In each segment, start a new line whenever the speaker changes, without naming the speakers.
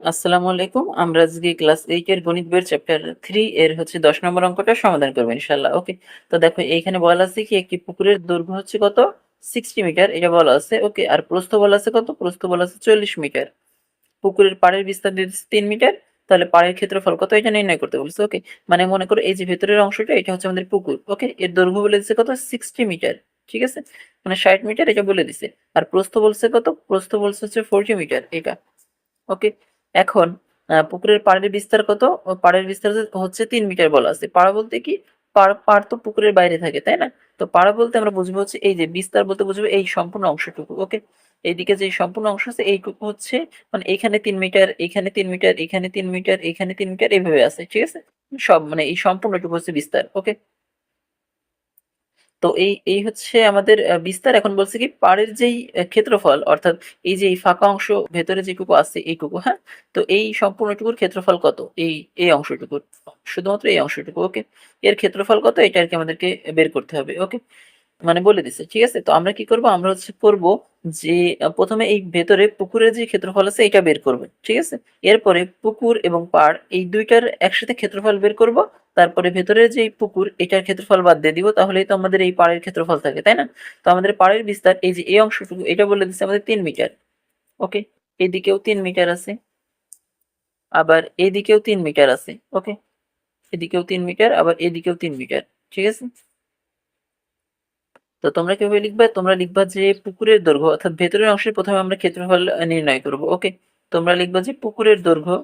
আসসালামু আলাইকুম। আমরা আজকে ক্লাস এইট এর গণিত বইয়ের চ্যাপ্টার থ্রি এর হচ্ছে দশ নম্বর অঙ্কটা সমাধান করব ইনশাল্লাহ ওকে তো দেখো, এইখানে বলা আছে কি, একটি পুকুরের দৈর্ঘ্য হচ্ছে কত? সিক্সটি মিটার, এটা বলা আছে ওকে আর প্রস্থ বলা আছে কত? প্রস্থ বলা আছে চল্লিশ মিটার। পুকুরের পাড়ের বিস্তার দিয়ে দিচ্ছে তিন মিটার, তাহলে পাড়ের ক্ষেত্রফল কত? এটা নির্ণয় করতে বলছে ওকে মানে মনে করো এই যে ভেতরের অংশটা, এটা হচ্ছে আমাদের পুকুর ওকে এর দৈর্ঘ্য বলে দিচ্ছে কত? সিক্সটি মিটার, ঠিক আছে? মানে ষাট মিটার এটা বলে দিছে। আর প্রস্থ বলছে কত? প্রস্থ বলছে হচ্ছে ফোরটি মিটার, এটা ওকে এখন পুকুরের পাড়ের বিস্তার কত? পাড়ের বিস্তার হচ্ছে তিন মিটার বলা আছে। পাড়া বলতে কি, পাড় পাড় তো পুকুরের বাইরে থাকে, তাই না? তো পাড়া বলতে আমরা বুঝব হচ্ছে এই যে বিস্তার বলতে বুঝব এই সম্পূর্ণ অংশটুকু, ওকে? এইদিকে যে সম্পূর্ণ অংশ আছে, এইটুকু হচ্ছে মানে এইখানে তিন মিটার এইখানে তিন মিটার, এখানে তিন মিটার, এখানে তিন মিটার এইভাবে আছে, ঠিক আছে? সব মানে এই সম্পূর্ণটুকু হচ্ছে বিস্তার, ওকে? তো এই এই হচ্ছে আমাদের বিস্তার। এখন বলছে কি, পাড়ের যেই ক্ষেত্রফল, অর্থাৎ এই যে এই ফাঁকা অংশ ভেতরে যে যেটুকু আছে, এই এইটুকু হ্যাঁ? তো এই সম্পূর্ণটুকুর ক্ষেত্রফল কত? এই এই অংশটুকুর, শুধুমাত্র এই অংশটুকু, ওকে? এর ক্ষেত্রফল কত? এটা আর কি আমাদেরকে বের করতে হবে, ওকে? মানে বলে দিছে, ঠিক আছে? তো আমরা কি করব? আমরা হচ্ছে করব যে, প্রথমে এই ভেতরে পুকুরের যে ক্ষেত্রফল আছে এটা বের করবে, ঠিক আছে? এরপরে পুকুর এবং পাড়, এই দুইটার একসাথে ক্ষেত্রফল বের করব, তারপরে ভেতরে যে পুকুর, এটার ক্ষেত্রফল বাদ দিয়ে দিব, তাহলেই তো আমাদের এই পাড়ের ক্ষেত্রফল থাকে, তাই না? তো আমাদের পাড়ের বিস্তার, এই যে এই অংশটুকু, এটা বলে দিচ্ছে আমাদের তিন মিটার, ওকে? এদিকেও তিন মিটার আছে, আবার এদিকেও তিন মিটার আছে, ওকে? এদিকেও তিন মিটার, আবার এদিকেও তিন মিটার, ঠিক আছে? তো তোমরা কীভাবে লিখবে? তোমরা লিখবা যে পুকুরের দৈর্ঘ্য, অর্থাৎ ভেতরের অংশের প্রথমে আমরা ক্ষেত্রফল নির্ণয় করব ওকে তোমরা লিখবা যে পুকুরের দৈর্ঘ্য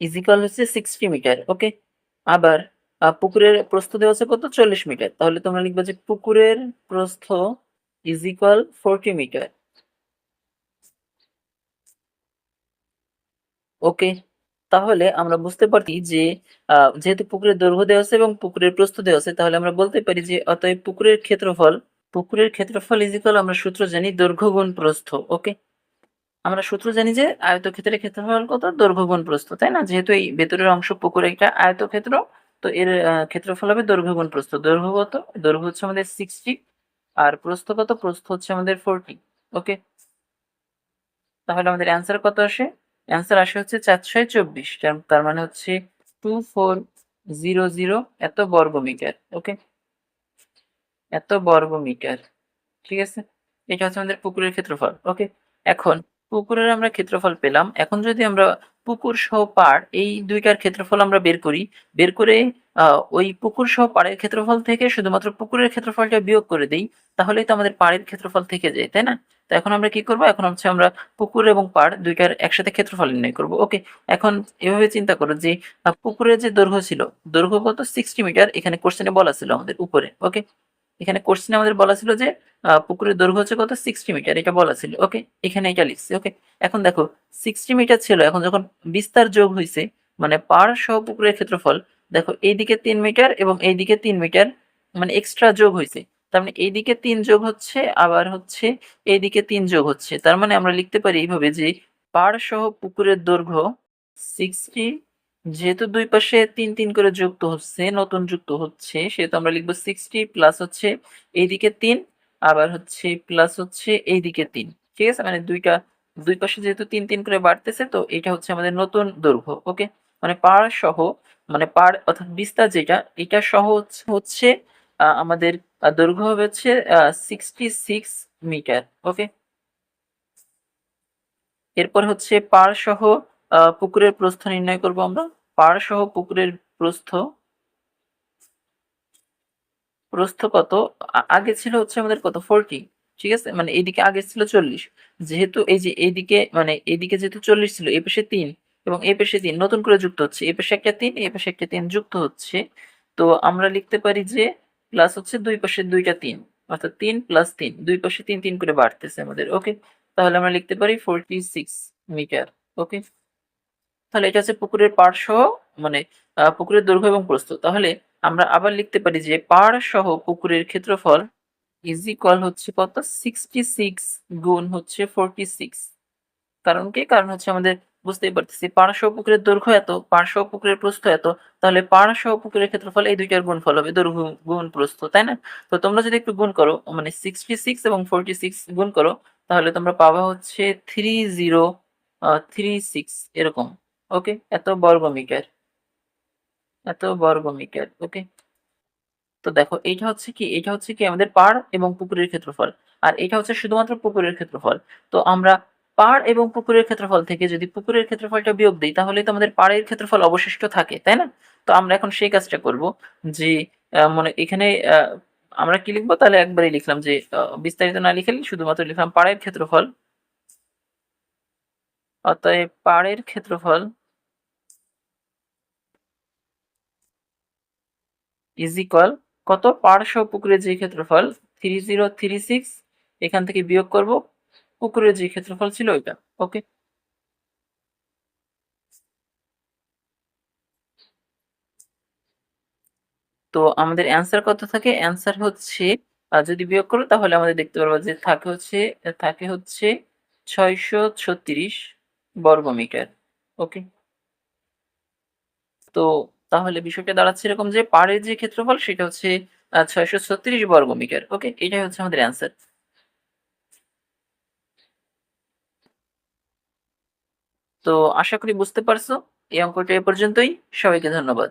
ইজিক্যাল হচ্ছে সিক্সটি মিটার ওকে আবার পুকুরের প্রস্থ দেওয়া আছে কত? চল্লিশ মিটার তাহলে তোমরা লিখবা যে পুকুরের প্রস্থ ইজিক্যাল ফোরটি মিটার ওকে তাহলে আমরা বুঝতে পারি যে যেহেতু পুকুরের দৈর্ঘ্য দেওয়া আছে এবং পুকুরের প্রস্থ দেওয়া আছে, তাহলে আমরা বলতে পারি যে অতএব পুকুরের ক্ষেত্রফল পুকুরের ক্ষেত্রফল ইজিক্যাল আমরা সূত্র জানি দৈর্ঘ্য গুণ প্রস্থ ওকে আমরা সূত্র জানি যে আয়তক্ষেত্রের ক্ষেত্রফল কত? দৈর্ঘ্য গুণ প্রস্থ, তাই না? যেহেতু এই ভেতরের অংশ পুকুর একটা আয়তক্ষেত্র, তো এর ক্ষেত্রফল হবে দৈর্ঘ্য গুণ প্রস্থ। দৈর্ঘ্য কত? দৈর্ঘ্য হচ্ছে আমাদের সিক্সটি আর প্রস্থ কত? প্রস্থ হচ্ছে আমাদের ফোরটি ওকে তাহলে আমাদের অ্যান্সার কত আসে? অ্যান্সার আসে হচ্ছে চারশো চব্বিশ, তার- মানে হচ্ছে টু ফোর জিরো জিরো এত বর্গ মিটার ওকে এত বর্গ মিটার ঠিক আছে? এটা হচ্ছে আমাদের পুকুরের ক্ষেত্রফল, ওকে? এখন, পুকুরের আমরা ক্ষেত্রফল পেলাম। এখন যদি আমরা পুকুর সহ পাড়, এই দুইটার ক্ষেত্রফল আমরা বের করি, বের করে ওই পুকুর সহ পাড়ের ক্ষেত্রফল থেকে শুধুমাত্র পুকুরের ক্ষেত্রফলটা বিয়োগ করে দিই, তাহলেই তো আমাদের পাড়ের ক্ষেত্রফল থেকে যায়, তাই না? তো এখন আমরা কি করব? এখন হচ্ছে আমরা পুকুর এবং পাড় দুইটার একসাথে ক্ষেত্রফল নির্ণয় করব, ওকে? এখন এভাবে চিন্তা করো যে পুকুরের যে দৈর্ঘ্য ছিল, দৈর্ঘ্য কত? সিক্সটি মিটার এখানে কোশ্চেনে বলা ছিল আমাদের উপরে, ওকে? এখানে কোশ্চেনে আমাদের বলা ছিল যে পুকুরের দৈর্ঘ্য হচ্ছে কত? সিক্সটি মিটার এটা বলা ছিল। ওকে এখানে এটা লিখছি ওকে এখন দেখো সিক্সটি মিটার ছিল, এখন যখন বিস্তার যোগ হয়েছে মানে পার সহ পুকুরের ক্ষেত্রফল, দেখো, এইদিকে তিন মিটার এবং এইদিকে তিন মিটার মানে এক্সট্রা যোগ হয়েছে তার মানে এইদিকে তিন যোগ হচ্ছে, আবার হচ্ছে এইদিকে তিন যোগ হচ্ছে। তার মানে আমরা লিখতে পারি এইভাবে যে পার সহ পুকুরের দৈর্ঘ্য সিক্সটি যেহেতু দুই পাশে তিন তিন করে যুক্ত হচ্ছে, নতুন যুক্ত হচ্ছে, সেহেতু আমরা লিখব সিক্সটি প্লাস হচ্ছে এইদিকে তিন, আবার হচ্ছে প্লাস হচ্ছে এইদিকে তিন। ঠিক আছে? মানে দুইটা, দুই পাশে যেহেতু তিন তিন করে বাড়তেছে, তো এটা হচ্ছে আমাদের নতুন দৈর্ঘ্য, ওকে? মানে পাড় সহ মানে পাড় অর্থাৎ বিস্তার যেটা, এটা সহ হচ্ছে আমাদের দৈর্ঘ্য হবে হচ্ছে সিক্সটি সিক্স মিটার ওকে? এরপর হচ্ছে পাড় সহ পুকুরের প্রস্থ নির্ণয় করব আমরা। পাড় সহ পুকুরের প্রস্থ। প্রস্থ কত? আগে ছিল হচ্ছে আমাদের কত? ফোরটি ঠিক আছে? মানে এইদিকে আগে ছিল চল্লিশ। যেহেতু এই যে এইদিকে মানে এইদিকে যেহেতু চল্লিশ ছিল এই পাশে তিন এবং এই পাশে তিন, নতুন করে যুক্ত হচ্ছে। এই পাশে একটা তিন এই পাশে একটা তিন যুক্ত হচ্ছে। তো আমরা লিখতে পারি যে প্লাস হচ্ছে দুই পাশে দুইটা তিন, অর্থাৎ তিন প্লাস তিন, দুই পাশে তিন তিন করে বাড়তেছে আমাদের। ওকে তাহলে আমরা লিখতে পারি ফোরটি সিক্স মিটার ওকে তাহলে এটা হচ্ছে পুকুরের সহ মানে পুকুরের দৈর্ঘ্য এবং প্রস্থ। তাহলে আমরা আবার লিখতে পারি যে পাড় সহ পুকুরের ক্ষেত্রফল ইজ ইকুয়াল হচ্ছে কত? সিক্সটি সিক্স গুণ হচ্ছে ফোরটি সিক্স কারণ কি? কারণ হচ্ছে আমাদের বুঝতেই পারতেছি পাড় সহ পুকুরের দৈর্ঘ্য এত পাড় সহ পুকুরের প্রস্থ এত, তাহলে পাড় সহ পুকুরের ক্ষেত্রফল এই দুইটার গুণফল হবে, দৈর্ঘ্য গুণ প্রস্থ, তাই না? তো তোমরা যদি একটু গুণ করো মানে সিক্সটি সিক্স এবং ফোরটি সিক্স গুণ করো, তাহলে তোমরা পাবা হচ্ছে থ্রি জিরো থ্রি সিক্স এরকম। ওকে এত বর্গ মিটার এত বর্গ মিটার ওকে তো দেখো, এইটা হচ্ছে কি এটা হচ্ছে কি আমাদের পাড় এবং পুকুরের ক্ষেত্রফল। আর এটা হচ্ছে শুধুমাত্র পুকুরের ক্ষেত্রফল। তো আমরা পাড় এবং পুকুরের ক্ষেত্রফল থেকে যদি পুকুরের ক্ষেত্রফলটা বিয়োগ দিই তাহলে তো আমাদের পাড়ের ক্ষেত্রফল অবশিষ্ট থাকে, তাই না? তো আমরা এখন সেই কাজটা করব যে মানে এখানে আমরা কি লিখব? তাহলে একবারই লিখলাম যে বিস্তারিত না লিখে শুধুমাত্র লিখলাম পাড়ের ক্ষেত্রফল। অতএব পাড়ের ক্ষেত্রফল ইজ ইকুয়াল কত? পার্শ্ব পুকুরের যে ক্ষেত্রফল থ্রি জিরো থ্রি সিক্স এখান থেকে বিয়োগ করব। পুকুরের যে ক্ষেত্রফল ছিল ওইটা। ওকে তো আমাদের অ্যান্সার কত থাকে? অ্যান্সার হচ্ছে যদি বিয়োগ করো তাহলে আমাদের দেখতে পারব যে থাকে হচ্ছে থাকে হচ্ছে ছয়শো ছত্রিশ বর্গ মিটার ওকে তো তাহলে বিষয়টা দাঁড়াচ্ছে এরকম যে পাড়ের যে ক্ষেত্রফল সেটা হচ্ছে ছয়শো ছত্রিশ বর্গ মিটার ওকে, এটাই হচ্ছে আমাদের অ্যান্সার তো আশা করি বুঝতে পারছ। এই অঙ্কটা এ পর্যন্তই। সবাইকে ধন্যবাদ।